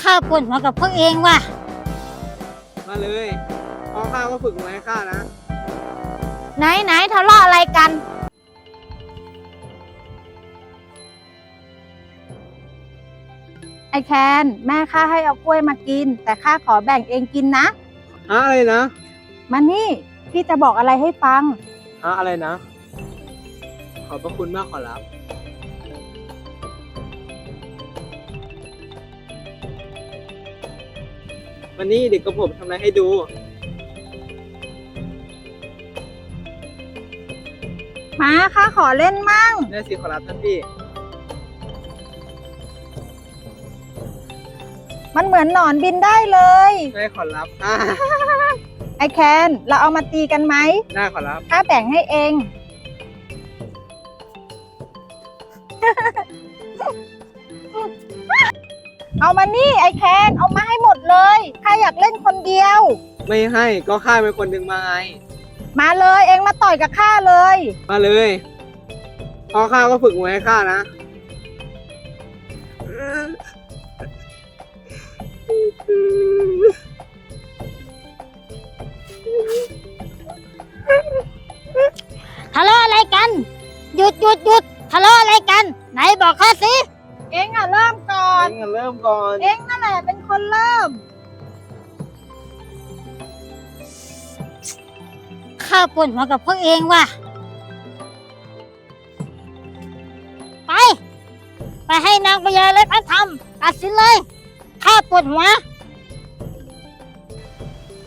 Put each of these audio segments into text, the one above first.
ข้าปวดหัวกับพวกเองว่ะ มาเลยพ่อข้าก็ฝึกมวยให้ข้านะ ไหนไหนทะเลาะอะไรกัน ไอแคนแม่ข้าให้เอากล้วยมากิน แต่ข้าขอแบ่งเองกินนะฮะอะไรนะมานี่พี่จะบอกอะไรให้ฟังฮะอะไรนะ ขอบพระคุณมากขอรับ วันนี้เด็กกับผมทำอะไรให้ดู มาข้าขอเล่นมั่งได้สิขอรับท่านพี่ มันเหมือนหนอนบินได้เลย ได้ขอรับอ่าไอแคน เราเอามาตีกันไหมได้ขอรับ ข้าแบ่งให้เอง เอามานี่ไอแคนเอามาให้หมดเลยข้าอยากเล่นคนเดียว ไม่ให้ก็ข้าเป็นคนดึงมาไงมาเลยเองมาต่อยกับข้าเลย มาเลยพ่อข้าก็ฝึกมวยให้ข้านะ ทะเลาะอะไรกัน หยุดหยุดหยุดทะเลาะอะไรกัน ไหนบอกข้าสิ เองอะเริ่ม ก่อน เองเริ่มก่อน เองนั่นแหละเป็นคนเริ่ม ข้าปวดหัวกับพวกเองว่ะ ไป ไปให้นางพญาและพระธรรมตัดสินเลย ข้าปวดหัว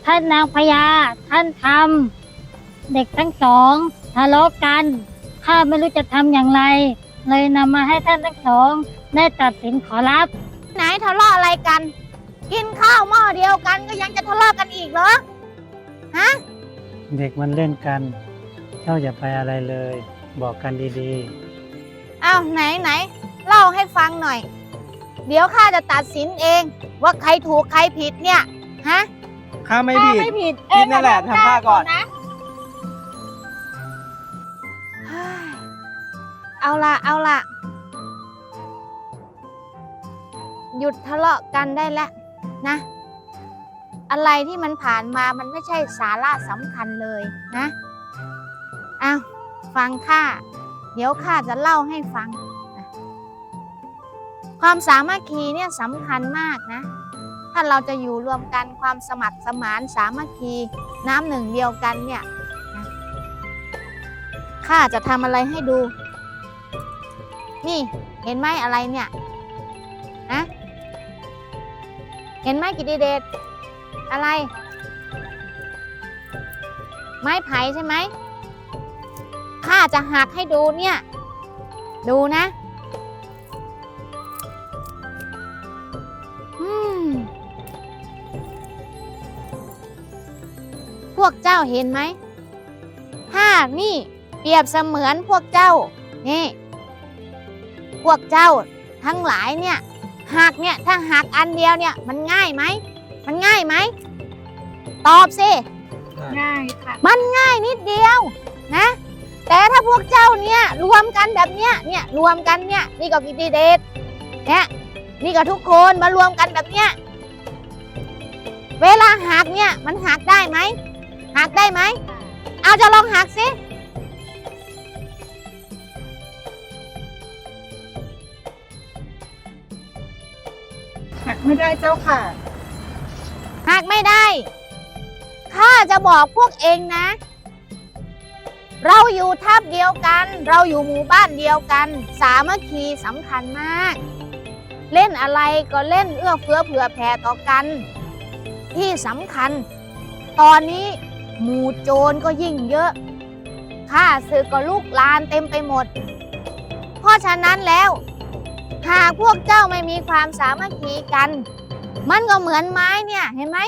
ท่านนางพญาท่านทำเด็กทั้งสองทะเลาะกัน ข้าไม่รู้จะทำอย่างไร เลยนำมาให้ท่านทั้งสองได้ตัดสินขอรับ ไหนทะเลาะอะไรกัน กินข้าวหม้อเดียวกันก็ยังจะทะเลาะกันอีกเหรอเด็กมันเล่นกัน เจ้าอย่าไปอะไรเลย บอกกันดีอ้าวไหนไหนเล่าให้ฟังหน่อย เดี๋ยวข้าจะตัดสินเอง ว่าใครถูกใครผิดเนี่ยฮะข้าไม่ข้าผิดไม่ผิดผิดนั่นแหละทำข้าก่อน นะ เอาละเอาละหยุดทะเลาะกันได้แล้วนะ อะไรที่มันผ่านมามันไม่ใช่สาระสำคัญเลยนะเอ้าฟังข้า เดี๋ยวข้าจะเล่าให้ฟัง ความสามัคคีเนี่ยสำคัญมากนะ ถ้าเราจะอยู่รวมกันความสมัครสมานสามัคคีน้ำหนึ่งเดียวกันเนี่ยข้าจะทำอะไรให้ดู นี่เห็นไหมอะไรเนี่ยนะเห็นไหมกิติเดชอะไร ไม้ไผ่ใช่ไหมข้าจะหักให้ดูเนี่ย ดูนะอืมพวกเจ้าเห็นไหมหานี่เปรียบเสมือนพวกเจ้า นี่ วกเจ้าทั้งหลายเนี่ยหักเนี่ยถ้าหักอันเดียวเนี่ยมันง่ายไหม มันง่ายไหม ตอบสิ ง่ายค่ะ มันง่ายนิดเดียวนะ แต่ถ้าพวกเจ้าเนี่ยรวมกันแบบเนี้ยเนี่ยรวมกันเนี่ยนี่ก็กิติเดชเนี่ยนี่ก็ทุกคนมารวมกันแบบเนี้ยเวลาหักเนี่ยมันหักได้ไหมหักได้ไหม เอาจะลองหักสิ ไม่ได้เจ้าค่ะหักไม่ได้ ข้าจะบอกพวกเองนะ เราอยู่ทับเดียวกัน เราอยู่หมู่บ้านเดียวกัน สามัคคีสำคัญมาก เล่นอะไรก็เล่นเอื้อเฟื้อเผื่อแผ่ต่อกัน ที่สำคัญ ตอนนี้หมู่โจรก็ยิ่งเยอะข้าศึกก็ลูกลานเต็มไปหมด เพราะฉะนั้นแล้ว หากพวกเจ้าไม่มีความสามัคคีกัน มันก็เหมือนไม้เนี่ยเห็นไหม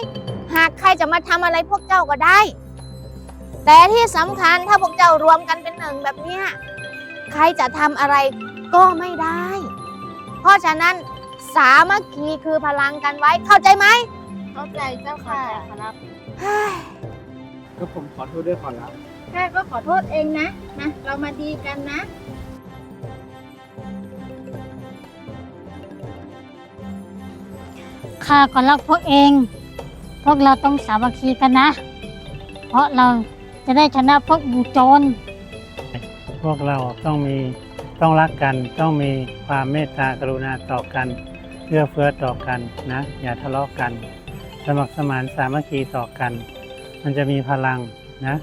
หากใครจะมาทำอะไรพวกเจ้าก็ได้ แต่ที่สำคัญถ้าพวกเจ้ารวมกันเป็นหนึ่งแบบเนี้ยใครจะทำอะไรก็ไม่ได้ เพราะฉะนั้นสามัคคีคือพลังกันไว้เข้าใจไหมเข้าใจเจ้าค่ะเฮ้ยก็ผมขอโทษด้วยขอรับข้าก็ขอโทษเองนะนะเรามาดีกันนะ ข้าก็รักพวกเอง พวกเราต้องสามัคคีกันนะ เพราะเราจะได้ชนะพวกยูโจร พวกเราต้องมีต้องรักกันต้องมีความเมตตากรุณาต่อกันเอื้อเฟื้อต่อกันนะ อย่าทะเลาะกัน สมัครสมานสามัคคีต่อกัน มันจะมีพลังนะ